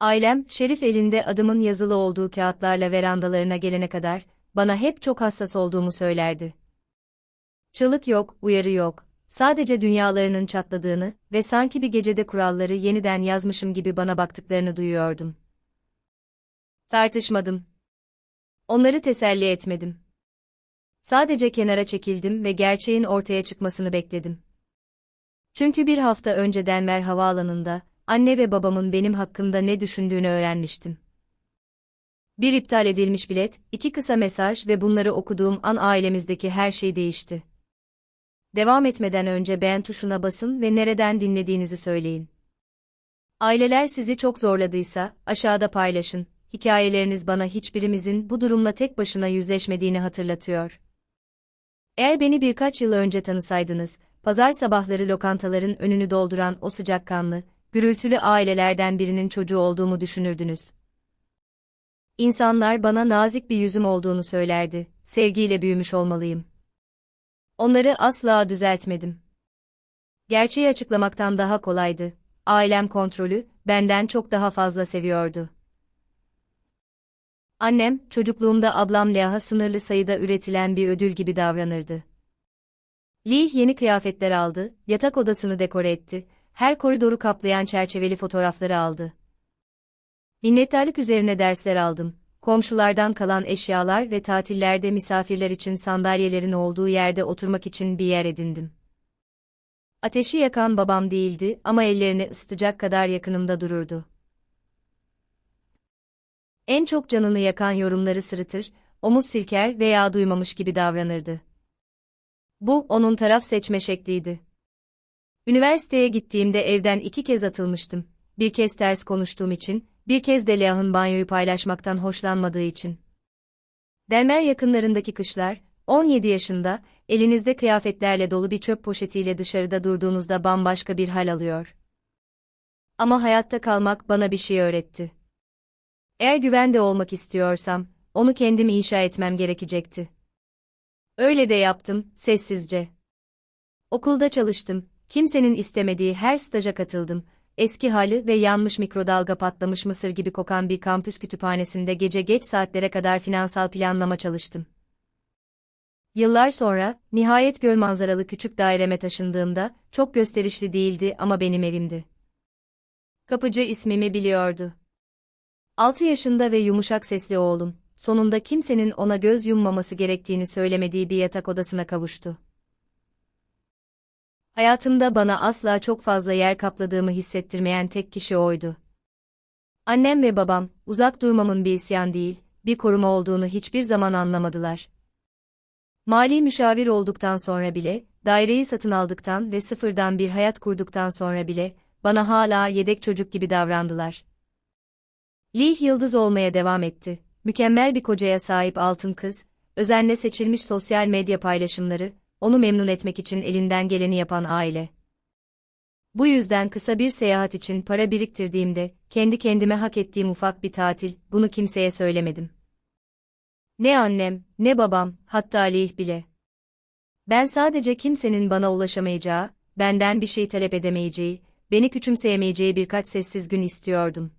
Ailem, Şerif elinde adımın yazılı olduğu kağıtlarla verandalarına gelene kadar, bana hep çok hassas olduğumu söylerdi. Çığlık yok, uyarı yok. Sadece dünyalarının çatladığını ve sanki bir gecede kuralları yeniden yazmışım gibi bana baktıklarını duyuyordum. Tartışmadım. Onları teselli etmedim. Sadece kenara çekildim ve gerçeğin ortaya çıkmasını bekledim. Çünkü bir hafta önce Denver havaalanında, anne ve babamın benim hakkımda ne düşündüğünü öğrenmiştim. Bir iptal edilmiş bilet, iki kısa mesaj ve bunları okuduğum an ailemizdeki her şey değişti. Devam etmeden önce beğen tuşuna basın ve nereden dinlediğinizi söyleyin. Aileler sizi çok zorladıysa, aşağıda paylaşın. Hikayeleriniz bana hiçbirimizin bu durumla tek başına yüzleşmediğini hatırlatıyor. Eğer beni birkaç yıl önce tanısaydınız, pazar sabahları lokantaların önünü dolduran o sıcakkanlı, gürültülü ailelerden birinin çocuğu olduğumu düşünürdünüz. İnsanlar bana nazik bir yüzüm olduğunu söylerdi, sevgiyle büyümüş olmalıyım. Onları asla düzeltmedim. Gerçeği açıklamaktan daha kolaydı. Ailem kontrolü, benden çok daha fazla seviyordu. Annem, çocukluğumda ablam Leah'a sınırlı sayıda üretilen bir ödül gibi davranırdı. Lee yeni kıyafetler aldı, yatak odasını dekore etti, her koridoru kaplayan çerçeveli fotoğrafları aldı. Minnettarlık üzerine dersler aldım. Komşulardan kalan eşyalar ve tatillerde misafirler için sandalyelerin olduğu yerde oturmak için bir yer edindim. Ateşi yakan babam değildi ama ellerini ısıtacak kadar yakınımda dururdu. En çok canını yakan yorumları sırıtır, omuz silker veya duymamış gibi davranırdı. Bu, onun taraf seçme şekliydi. Üniversiteye gittiğimde evden iki kez atılmıştım. Bir kez ters konuştuğum için, bir kez de Leah'ın banyoyu paylaşmaktan hoşlanmadığı için. Delmer yakınlarındaki kışlar, 17 yaşında, elinizde kıyafetlerle dolu bir çöp poşetiyle dışarıda durduğunuzda bambaşka bir hal alıyor. Ama hayatta kalmak bana bir şey öğretti. Eğer güvende olmak istiyorsam, onu kendim inşa etmem gerekecekti. Öyle de yaptım, sessizce. Okulda çalıştım, kimsenin istemediği her staja katıldım, eski hali ve yanmış mikrodalga patlamış mısır gibi kokan bir kampüs kütüphanesinde gece geç saatlere kadar finansal planlama çalıştım. Yıllar sonra, nihayet göl manzaralı küçük daireme taşındığımda, çok gösterişli değildi ama benim evimdi. Kapıcı ismimi biliyordu. 6 yaşında ve yumuşak sesli oğlum, sonunda kimsenin ona göz yummaması gerektiğini söylemediği bir yatak odasına kavuştu. Hayatımda bana asla çok fazla yer kapladığımı hissettirmeyen tek kişi oydu. Annem ve babam, uzak durmamın bir isyan değil, bir koruma olduğunu hiçbir zaman anlamadılar. Mali müşavir olduktan sonra bile, daireyi satın aldıktan ve sıfırdan bir hayat kurduktan sonra bile, bana hala yedek çocuk gibi davrandılar. Lee yıldız olmaya devam etti. Mükemmel bir kocaya sahip altın kız, özenle seçilmiş sosyal medya paylaşımları, onu memnun etmek için elinden geleni yapan aile. Bu yüzden kısa bir seyahat için para biriktirdiğimde, kendi kendime hak ettiğim ufak bir tatil, bunu kimseye söylemedim. Ne annem, ne babam, hatta Alih bile. Ben sadece kimsenin bana ulaşamayacağı, benden bir şey talep edemeyeceği, beni küçümseyemeyeceği birkaç sessiz gün istiyordum.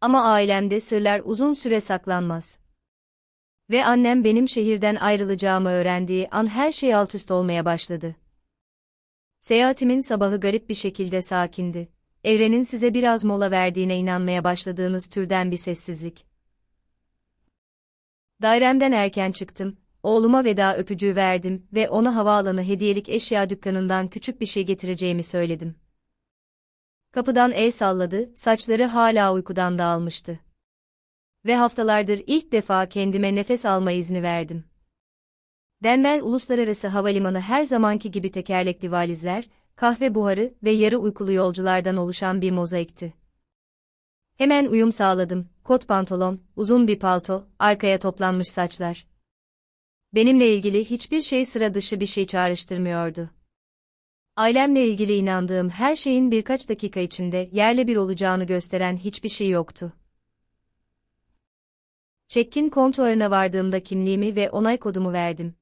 Ama ailemde sırlar uzun süre saklanmaz. Ve annem benim şehirden ayrılacağımı öğrendiği an her şey alt üst olmaya başladı. Seyahatimin sabahı garip bir şekilde sakindi. Evrenin size biraz mola verdiğine inanmaya başladığınız türden bir sessizlik. Dairemden erken çıktım, oğluma veda öpücüğü verdim ve ona havaalanı hediyelik eşya dükkanından küçük bir şey getireceğimi söyledim. Kapıdan el salladı, saçları hala uykudan dağılmıştı. Ve haftalardır ilk defa kendime nefes alma izni verdim. Denver Uluslararası Havalimanı her zamanki gibi tekerlekli valizler, kahve buharı ve yarı uykulu yolculardan oluşan bir mozaikti. Hemen uyum sağladım, kot pantolon, uzun bir palto, arkaya toplanmış saçlar. Benimle ilgili hiçbir şey sıra dışı bir şey çağrıştırmıyordu. Ailemle ilgili inandığım her şeyin birkaç dakika içinde yerle bir olacağını gösteren hiçbir şey yoktu. Check-in kontrolüne vardığımda kimliğimi ve onay kodumu verdim.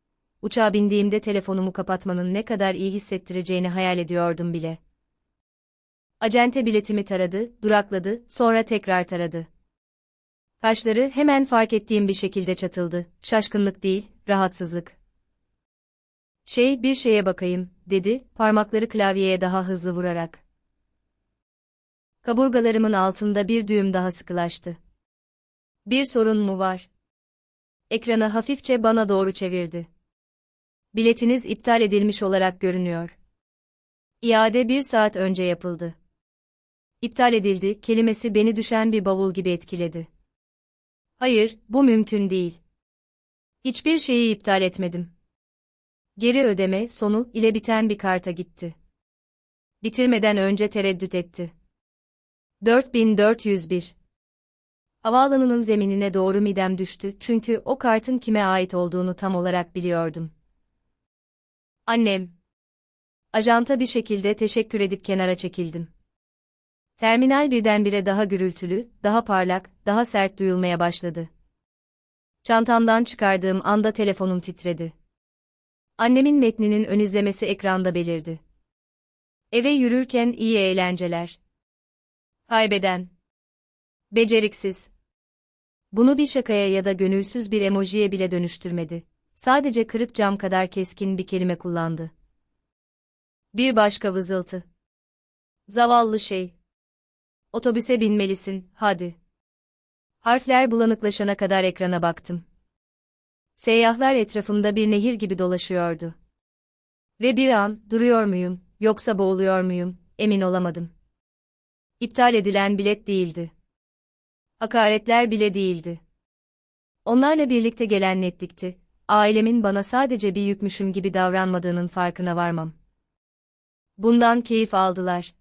Uçağa bindiğimde telefonumu kapatmanın ne kadar iyi hissettireceğini hayal ediyordum bile. Acente biletimi taradı, durakladı, sonra tekrar taradı. Kaşları hemen fark ettiğim bir şekilde çatıldı. Şaşkınlık değil, rahatsızlık. Şey, bir şeye bakayım, dedi, parmakları klavyeye daha hızlı vurarak. Kaburgalarımın altında bir düğüm daha sıkılaştı. Bir sorun mu var? Ekranı hafifçe bana doğru çevirdi. Biletiniz iptal edilmiş olarak görünüyor. İade bir saat önce yapıldı. İptal edildi kelimesi beni düşen bir bavul gibi etkiledi. Hayır, bu mümkün değil. Hiçbir şeyi iptal etmedim. Geri ödeme sonu ile biten bir karta gitti. Bitirmeden önce tereddüt etti. 4401 Havaalanının zeminine doğru midem düştü çünkü o kartın kime ait olduğunu tam olarak biliyordum. Annem. Ajanta bir şekilde teşekkür edip kenara çekildim. Terminal birdenbire daha gürültülü, daha parlak, daha sert duyulmaya başladı. Çantamdan çıkardığım anda telefonum titredi. Annemin metninin ön izlemesi ekranda belirdi. Eve yürürken iyi eğlenceler. Kaybeden. Beceriksiz. Bunu bir şakaya ya da gönülsüz bir emojiye bile dönüştürmedi. Sadece kırık cam kadar keskin bir kelime kullandı. Bir başka vızıltı. Zavallı şey. Otobüse binmelisin, hadi. Harfler bulanıklaşana kadar ekrana baktım. Seyyahlar etrafımda bir nehir gibi dolaşıyordu. Ve bir an, duruyor muyum, yoksa boğuluyor muyum, emin olamadım. İptal edilen bilet değildi. Hakaretler bile değildi. Onlarla birlikte gelen netlikti, ailemin bana sadece bir yükmüşüm gibi davranmadığının farkına varmam. Bundan keyif aldılar.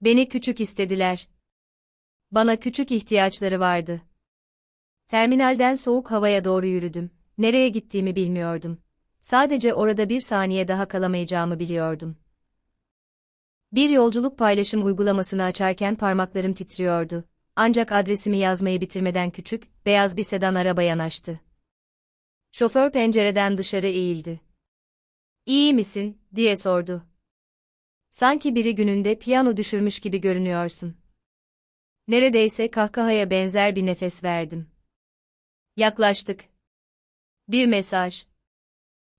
Beni küçük istediler. Bana küçük ihtiyaçları vardı. Terminalden soğuk havaya doğru yürüdüm. Nereye gittiğimi bilmiyordum. Sadece orada bir saniye daha kalamayacağımı biliyordum. Bir yolculuk paylaşım uygulamasını açarken parmaklarım titriyordu. Ancak adresimi yazmayı bitirmeden küçük, beyaz bir sedan araba yanaştı. Şoför pencereden dışarı eğildi. İyi misin, diye sordu. Sanki biri gününde piyano düşürmüş gibi görünüyorsun. Neredeyse kahkahaya benzer bir nefes verdim. Yaklaştık. Bir mesaj.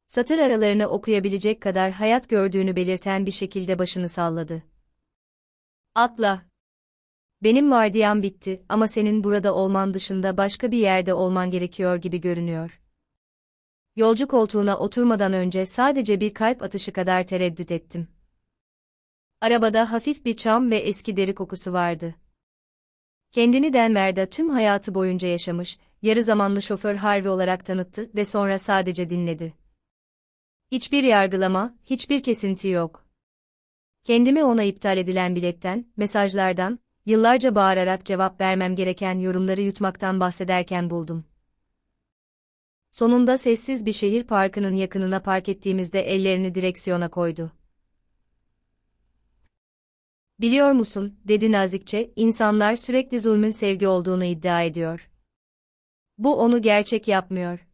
Satır aralarını okuyabilecek kadar hayat gördüğünü belirten bir şekilde başını salladı. Atla. Benim vardiyam bitti ama senin burada olman dışında başka bir yerde olman gerekiyor gibi görünüyor. Yolcu koltuğuna oturmadan önce sadece bir kalp atışı kadar tereddüt ettim. Arabada hafif bir çam ve eski deri kokusu vardı. Kendini Denver'de tüm hayatı boyunca yaşamış, yarı zamanlı şoför Harvey olarak tanıttı ve sonra sadece dinledi. Hiçbir yargılama, hiçbir kesinti yok. Kendimi ona iptal edilen biletten, mesajlardan, yıllarca bağırarak cevap vermem gereken yorumları yutmaktan bahsederken buldum. Sonunda sessiz bir şehir parkının yakınına park ettiğimizde ellerini direksiyona koydu. Biliyor musun, dedi nazikçe, insanlar sürekli zulmün sevgi olduğunu iddia ediyor. Bu onu gerçek yapmıyor.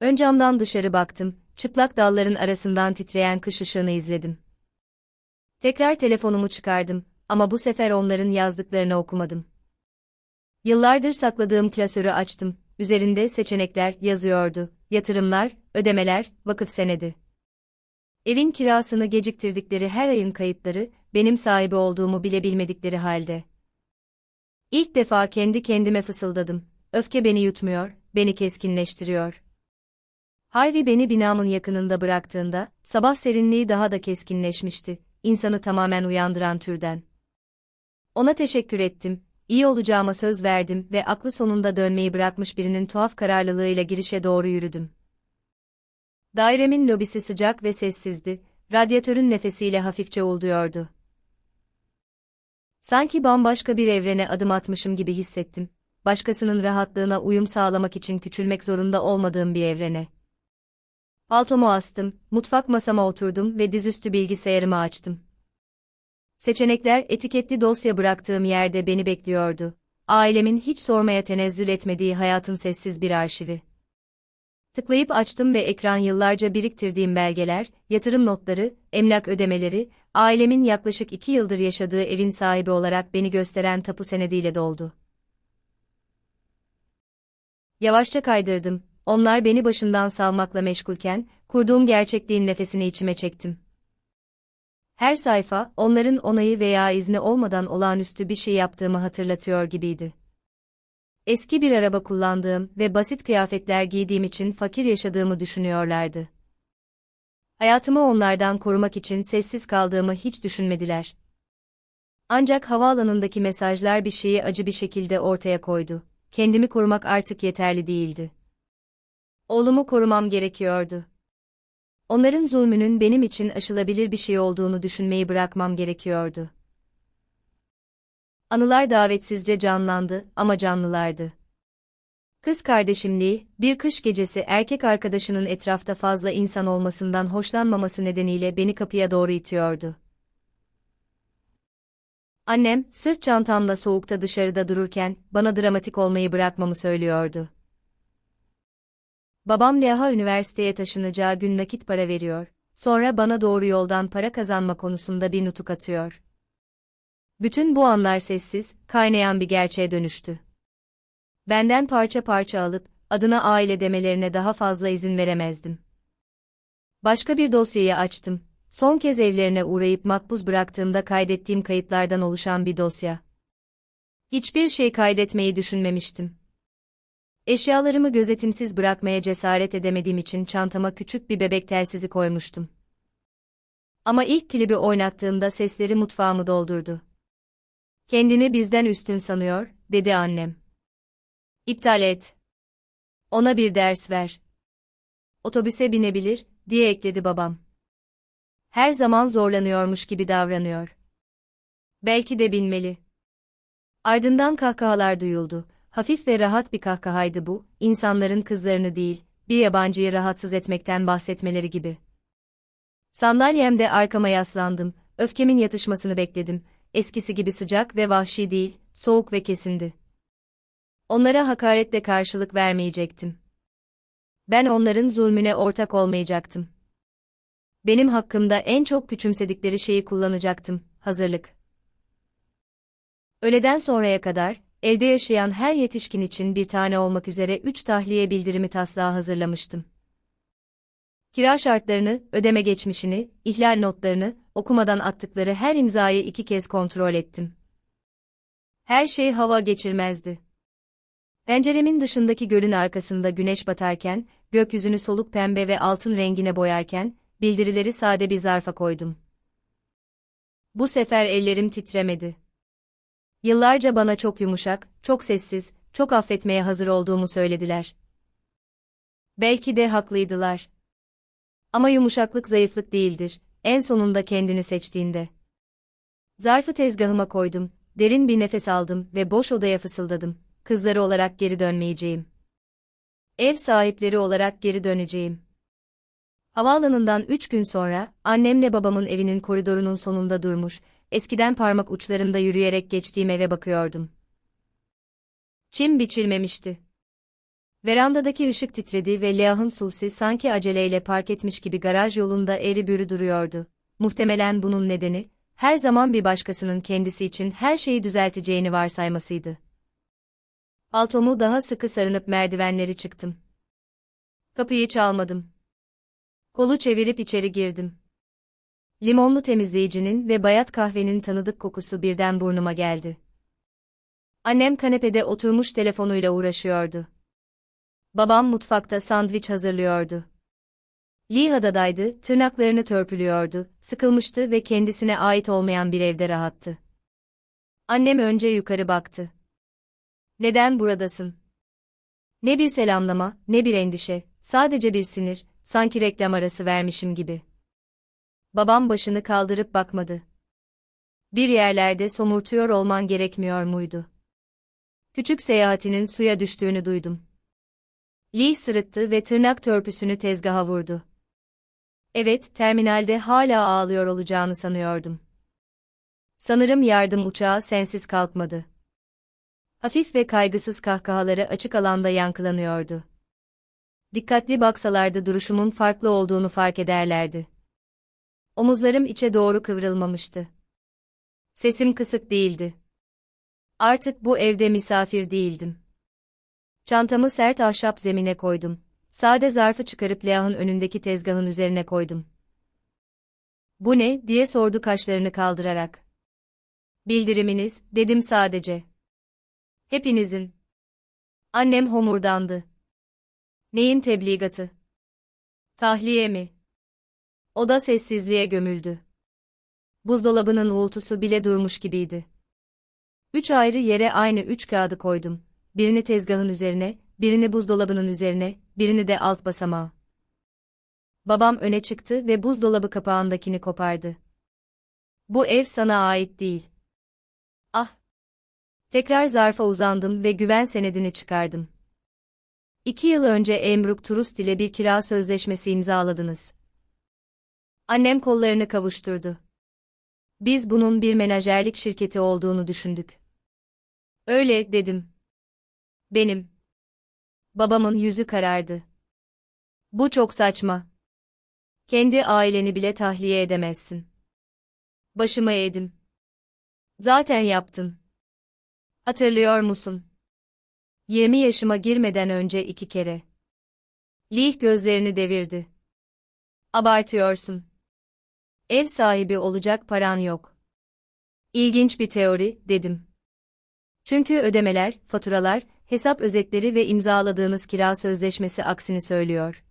Ön camdan dışarı baktım, çıplak dalların arasından titreyen kış ışığını izledim. Tekrar telefonumu çıkardım ama bu sefer onların yazdıklarını okumadım. Yıllardır sakladığım klasörü açtım, üzerinde seçenekler yazıyordu, yatırımlar, ödemeler, vakıf senedi. Evin kirasını geciktirdikleri her ayın kayıtları, benim sahibi olduğumu bile bilmedikleri halde. İlk defa kendi kendime fısıldadım. Öfke beni yutmuyor, beni keskinleştiriyor. Harvey beni binamın yakınında bıraktığında, sabah serinliği daha da keskinleşmişti, insanı tamamen uyandıran türden. Ona teşekkür ettim, iyi olacağıma söz verdim ve aklı sonunda dönmeyi bırakmış birinin tuhaf kararlılığıyla girişe doğru yürüdüm. Dairemin lobisi sıcak ve sessizdi, radyatörün nefesiyle hafifçe ulduyordu. Sanki bambaşka bir evrene adım atmışım gibi hissettim. Başkasının rahatlığına uyum sağlamak için küçülmek zorunda olmadığım bir evrene. Paltomu astım, mutfak masama oturdum ve dizüstü bilgisayarımı açtım. Seçenekler etiketli dosya bıraktığım yerde beni bekliyordu. Ailemin hiç sormaya tenezzül etmediği hayatın sessiz bir arşivi. Tıklayıp açtım ve ekran yıllarca biriktirdiğim belgeler, yatırım notları, emlak ödemeleri, ailemin yaklaşık iki yıldır yaşadığı evin sahibi olarak beni gösteren tapu senediyle doldu. Yavaşça kaydırdım, onlar beni başından savmakla meşgulken, kurduğum gerçekliğin nefesini içime çektim. Her sayfa, onların onayı veya izni olmadan olağanüstü bir şey yaptığımı hatırlatıyor gibiydi. Eski bir araba kullandığım ve basit kıyafetler giydiğim için fakir yaşadığımı düşünüyorlardı. Hayatımı onlardan korumak için sessiz kaldığımı hiç düşünmediler. Ancak havaalanındaki mesajlar bir şeyi acı bir şekilde ortaya koydu. Kendimi korumak artık yeterli değildi. Oğlumu korumam gerekiyordu. Onların zulmünün benim için aşılabilir bir şey olduğunu düşünmeyi bırakmam gerekiyordu. Anılar davetsizce canlandı ama canlılardı. Kız kardeşimliği, bir kış gecesi erkek arkadaşının etrafta fazla insan olmasından hoşlanmaması nedeniyle beni kapıya doğru itiyordu. Annem, sırt çantamla soğukta dışarıda dururken, bana dramatik olmayı bırakmamı söylüyordu. Babam Leha üniversiteye taşınacağı gün nakit para veriyor, sonra bana doğru yoldan para kazanma konusunda bir nutuk atıyor. Bütün bu anlar sessiz, kaynayan bir gerçeğe dönüştü. Benden parça parça alıp, adına aile demelerine daha fazla izin veremezdim. Başka bir dosyayı açtım. Son kez evlerine uğrayıp makbuz bıraktığımda kaydettiğim kayıtlardan oluşan bir dosya. Hiçbir şey kaydetmeyi düşünmemiştim. Eşyalarımı gözetimsiz bırakmaya cesaret edemediğim için çantama küçük bir bebek telsizi koymuştum. Ama ilk klibi oynattığımda sesleri mutfağımı doldurdu. Kendini bizden üstün sanıyor, dedi annem. İptal et. Ona bir ders ver. Otobüse binebilir, diye ekledi babam. Her zaman zorlanıyormuş gibi davranıyor. Belki de binmeli. Ardından kahkahalar duyuldu. Hafif ve rahat bir kahkahaydı bu, insanların kızlarını değil, bir yabancıyı rahatsız etmekten bahsetmeleri gibi. Sandalyemde arkama yaslandım, öfkemin yatışmasını bekledim, eskisi gibi sıcak ve vahşi değil, soğuk ve kesindi. Onlara hakaretle karşılık vermeyecektim. Ben onların zulmüne ortak olmayacaktım. Benim hakkımda en çok küçümsedikleri şeyi kullanacaktım, hazırlık. Öğleden sonraya kadar, evde yaşayan her yetişkin için bir tane olmak üzere üç tahliye bildirimi taslağı hazırlamıştım. Kira şartlarını, ödeme geçmişini, ihlal notlarını, okumadan attıkları her imzayı iki kez kontrol ettim. Her şey hava geçirmezdi. Penceremin dışındaki gölün arkasında güneş batarken, gökyüzünü soluk pembe ve altın rengine boyarken, bildirileri sade bir zarfa koydum. Bu sefer ellerim titremedi. Yıllarca bana çok yumuşak, çok sessiz, çok affetmeye hazır olduğumu söylediler. Belki de haklıydılar. Ama yumuşaklık zayıflık değildir, en sonunda kendini seçtiğinde. Zarfı tezgahıma koydum, derin bir nefes aldım ve boş odaya fısıldadım. Kızları olarak geri dönmeyeceğim. Ev sahipleri olarak geri döneceğim. Havaalanından üç gün sonra, annemle babamın evinin koridorunun sonunda durmuş, eskiden parmak uçlarımda yürüyerek geçtiğim eve bakıyordum. Çim biçilmemişti. Verandadaki ışık titredi ve Leah'ın Sulsi sanki aceleyle park etmiş gibi garaj yolunda eri bürü duruyordu. Muhtemelen bunun nedeni, her zaman bir başkasının kendisi için her şeyi düzelteceğini varsaymasıydı. Altomu daha sıkı sarınıp merdivenleri çıktım. Kapıyı çalmadım. Kolu çevirip içeri girdim. Limonlu temizleyicinin ve bayat kahvenin tanıdık kokusu birden burnuma geldi. Annem kanepede oturmuş telefonuyla uğraşıyordu. Babam mutfakta sandviç hazırlıyordu. Liha'dadaydı, tırnaklarını törpülüyordu, sıkılmıştı ve kendisine ait olmayan bir evde rahattı. Annem önce yukarı baktı. Neden buradasın? Ne bir selamlama, ne bir endişe, sadece bir sinir, sanki reklam arası vermişim gibi. Babam başını kaldırıp bakmadı. Bir yerlerde somurtuyor olman gerekmiyor muydu? Küçük seyahatinin suya düştüğünü duydum. Lee sırıttı ve tırnak törpüsünü tezgaha vurdu. Evet, terminalde hala ağlıyor olacağını sanıyordum. Sanırım yardım uçağı sensiz kalkmadı. Hafif ve kaygısız kahkahaları açık alanda yankılanıyordu. Dikkatli baksalardı duruşumun farklı olduğunu fark ederlerdi. Omuzlarım içe doğru kıvrılmamıştı. Sesim kısık değildi. Artık bu evde misafir değildim. Çantamı sert ahşap zemine koydum. Sade zarfı çıkarıp Leah'ın önündeki tezgahın üzerine koydum. Bu ne, diye sordu kaşlarını kaldırarak. Bildiriminiz, dedim sadece. Hepinizin. Annem homurdandı. Neyin tebligatı? Tahliye mi? O da sessizliğe gömüldü. Buzdolabının uğultusu bile durmuş gibiydi. Üç ayrı yere aynı üç kağıdı koydum. Birini tezgahın üzerine, birini buzdolabının üzerine, birini de alt basamağa. Babam öne çıktı ve buzdolabı kapağındakini kopardı. Bu ev sana ait değil. Ah! Tekrar zarfa uzandım ve güven senedini çıkardım. İki yıl önce Emruk Turust ile bir kira sözleşmesi imzaladınız. Annem kollarını kavuşturdu. Biz bunun bir menajerlik şirketi olduğunu düşündük. Öyle, dedim. Benim. Babamın yüzü karardı. Bu çok saçma. Kendi aileni bile tahliye edemezsin. Başıma eğdim. Zaten yaptın. Hatırlıyor musun? 20 yaşıma girmeden önce iki kere. Lih gözlerini devirdi. Abartıyorsun. Ev sahibi olacak paran yok. İlginç bir teori, dedim. Çünkü ödemeler, faturalar, hesap özetleri ve imzaladığınız kira sözleşmesi aksini söylüyor.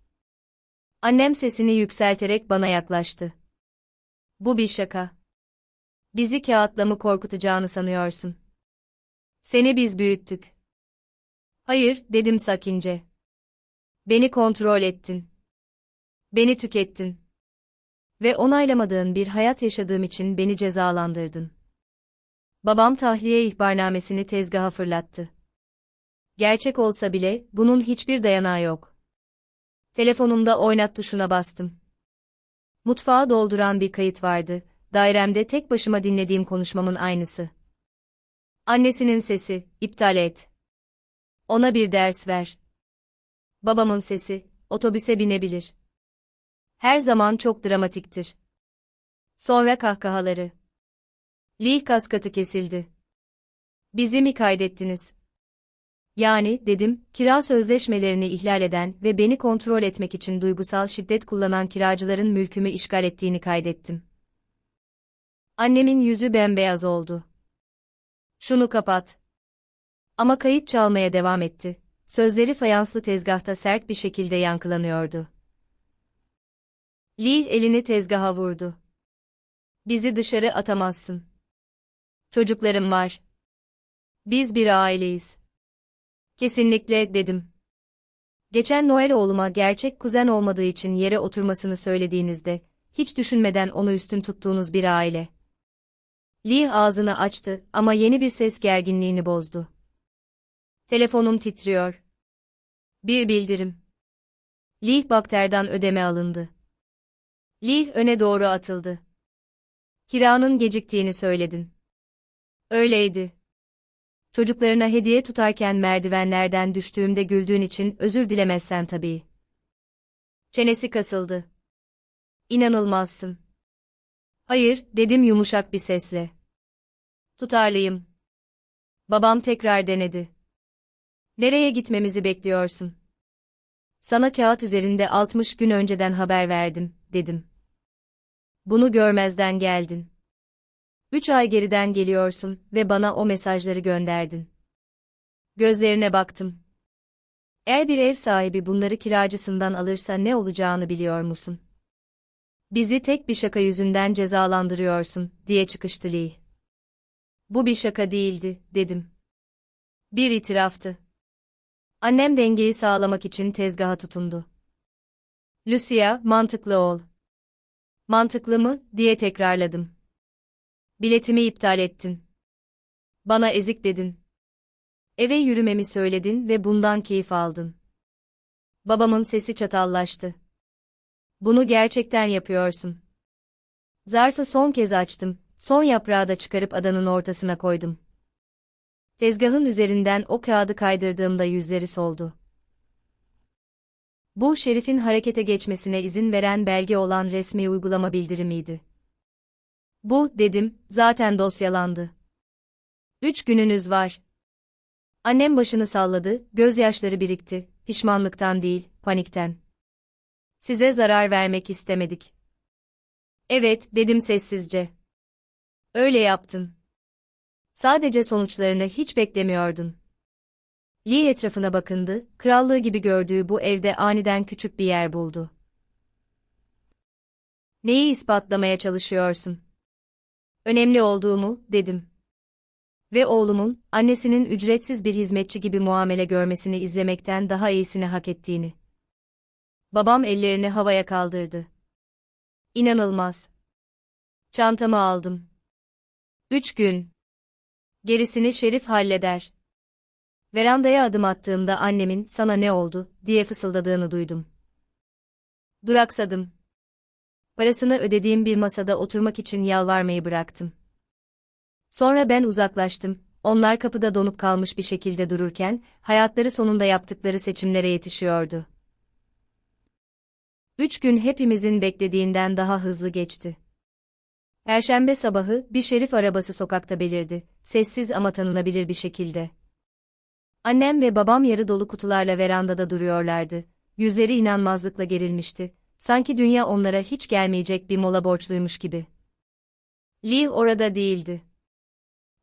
Annem sesini yükselterek bana yaklaştı. Bu bir şaka. Bizi kağıtla mı korkutacağını sanıyorsun? Seni biz büyüttük. Hayır, dedim sakince. Beni kontrol ettin. Beni tükettin. Ve onaylamadığın bir hayat yaşadığım için beni cezalandırdın. Babam tahliye ihbarnamesini tezgaha fırlattı. Gerçek olsa bile, bunun hiçbir dayanağı yok. Telefonumda oynat tuşuna bastım. Mutfağı dolduran bir kayıt vardı, dairemde tek başıma dinlediğim konuşmamın aynısı. Annesinin sesi, iptal et. Ona bir ders ver. Babamın sesi, otobüse binebilir. Her zaman çok dramatiktir. Sonra kahkahaları. Lee kaskatı kesildi. Bizi mi kaydettiniz? Yani, dedim, kira sözleşmelerini ihlal eden ve beni kontrol etmek için duygusal şiddet kullanan kiracıların mülkümü işgal ettiğini kaydettim. Annemin yüzü bembeyaz oldu. Şunu kapat. Ama kayıt çalmaya devam etti. Sözleri fayanslı tezgahta sert bir şekilde yankılanıyordu. Lil elini tezgaha vurdu. Bizi dışarı atamazsın. Çocuklarım var. Biz bir aileyiz. Kesinlikle dedim. Geçen Noel oğluma gerçek kuzen olmadığı için yere oturmasını söylediğinizde, hiç düşünmeden onu üstün tuttuğunuz bir aile. Lee ağzını açtı ama yeni bir ses gerginliğini bozdu. Telefonum titriyor. Bir bildirim. Lee bakterden ödeme alındı. Lee öne doğru atıldı. Kiranın geciktiğini söyledin. Öyleydi. Çocuklarına hediye tutarken merdivenlerden düştüğümde güldüğün için özür dilemezsen tabii. Çenesi kasıldı. İnanılmazsın. Hayır, dedim yumuşak bir sesle. Tutarlıyım. Babam tekrar denedi. Nereye gitmemizi bekliyorsun? Sana kağıt üzerinde 60 gün önceden haber verdim, dedim. Bunu görmezden geldin. Üç ay geriden geliyorsun ve bana o mesajları gönderdin. Gözlerine baktım. Eğer bir ev sahibi bunları kiracısından alırsa ne olacağını biliyor musun? Bizi tek bir şaka yüzünden cezalandırıyorsun, diye çıkıştı Lee. Bu bir şaka değildi, dedim. Bir itiraftı. Annem dengeyi sağlamak için tezgaha tutundu. Lucia, mantıklı ol. Mantıklı mı, diye tekrarladım. Biletimi iptal ettin. Bana ezik dedin. Eve yürümemi söyledin ve bundan keyif aldın. Babamın sesi çatallaştı. Bunu gerçekten yapıyorsun. Zarfı son kez açtım, son yaprağı da çıkarıp adanın ortasına koydum. Tezgahın üzerinden o kağıdı kaydırdığımda yüzleri soldu. Bu Şerif'in harekete geçmesine izin veren belge olan resmi uygulama bildirimiydi. Bu, dedim, zaten dosyalandı. Üç gününüz var. Annem başını salladı, gözyaşları birikti, pişmanlıktan değil, panikten. Size zarar vermek istemedik. Evet, dedim sessizce. Öyle yaptın. Sadece sonuçlarını hiç beklemiyordun. Lee etrafına bakındı, krallığı gibi gördüğü bu evde aniden küçük bir yer buldu. Neyi ispatlamaya çalışıyorsun? Önemli olduğumu, dedim. Ve oğlumun, annesinin ücretsiz bir hizmetçi gibi muamele görmesini izlemekten daha iyisini hak ettiğini. Babam ellerini havaya kaldırdı. İnanılmaz. Çantamı aldım. Üç gün. Gerisini Şerif halleder. Verandaya adım attığımda annemin sana ne oldu diye fısıldadığını duydum. Duraksadım. Parasını ödediğim bir masada oturmak için yalvarmayı bıraktım. Sonra ben uzaklaştım. Onlar kapıda donup kalmış bir şekilde dururken, hayatları sonunda yaptıkları seçimlere yetişiyordu. Üç gün hepimizin beklediğinden daha hızlı geçti. Perşembe sabahı bir şerif arabası sokakta belirdi, sessiz ama tanınabilir bir şekilde. Annem ve babam yarı dolu kutularla verandada duruyorlardı. Yüzleri inanmazlıkla gerilmişti. Sanki dünya onlara hiç gelmeyecek bir mola borçluymuş gibi. Lee orada değildi.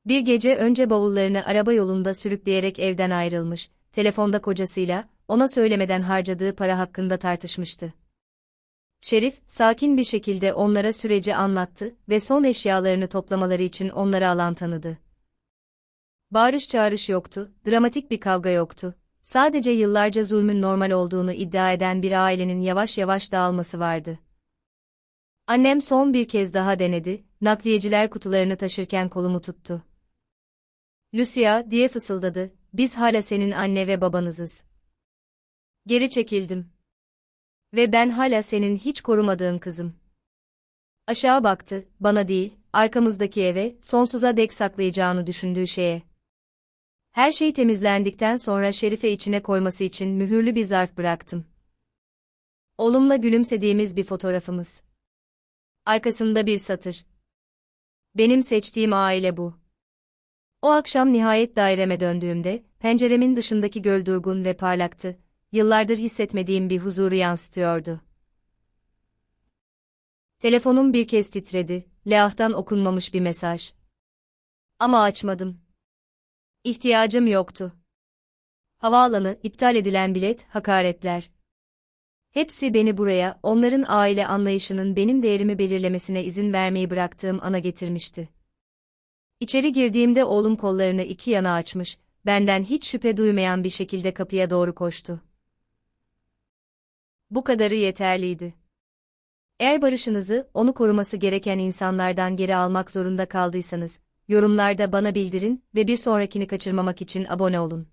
Bir gece önce bavullarını araba yolunda sürükleyerek evden ayrılmış, telefonda kocasıyla, ona söylemeden harcadığı para hakkında tartışmıştı. Şerif, sakin bir şekilde onlara süreci anlattı ve son eşyalarını toplamaları için onları alan tanıdı. Bağırış çağrış yoktu, dramatik bir kavga yoktu. Sadece yıllarca zulmün normal olduğunu iddia eden bir ailenin yavaş yavaş dağılması vardı. Annem son bir kez daha denedi, nakliyeciler kutularını taşırken kolumu tuttu. Lucia, diye fısıldadı, biz hala senin anne ve babanızız. Geri çekildim. Ve ben hala senin hiç korumadığın kızım. Aşağı baktı, bana değil, arkamızdaki eve, sonsuza dek saklayacağını düşündüğü şeye. Her şey temizlendikten sonra Şerife içine koyması için mühürlü bir zarf bıraktım. Oğlumla gülümsediğimiz bir fotoğrafımız. Arkasında bir satır. Benim seçtiğim aile bu. O akşam nihayet daireme döndüğümde, penceremin dışındaki göl durgun ve parlaktı, yıllardır hissetmediğim bir huzuru yansıtıyordu. Telefonum bir kez titredi, Leah'tan okunmamış bir mesaj. Ama açmadım. İhtiyacım yoktu. Havaalanı, iptal edilen bilet, hakaretler. Hepsi beni buraya, onların aile anlayışının benim değerimi belirlemesine izin vermeyi bıraktığım ana getirmişti. İçeri girdiğimde oğlum kollarını iki yana açmış, benden hiç şüphe duymayan bir şekilde kapıya doğru koştu. Bu kadarı yeterliydi. Eğer barışınızı, onu koruması gereken insanlardan geri almak zorunda kaldıysanız, yorumlarda bana bildirin ve bir sonrakini kaçırmamak için abone olun.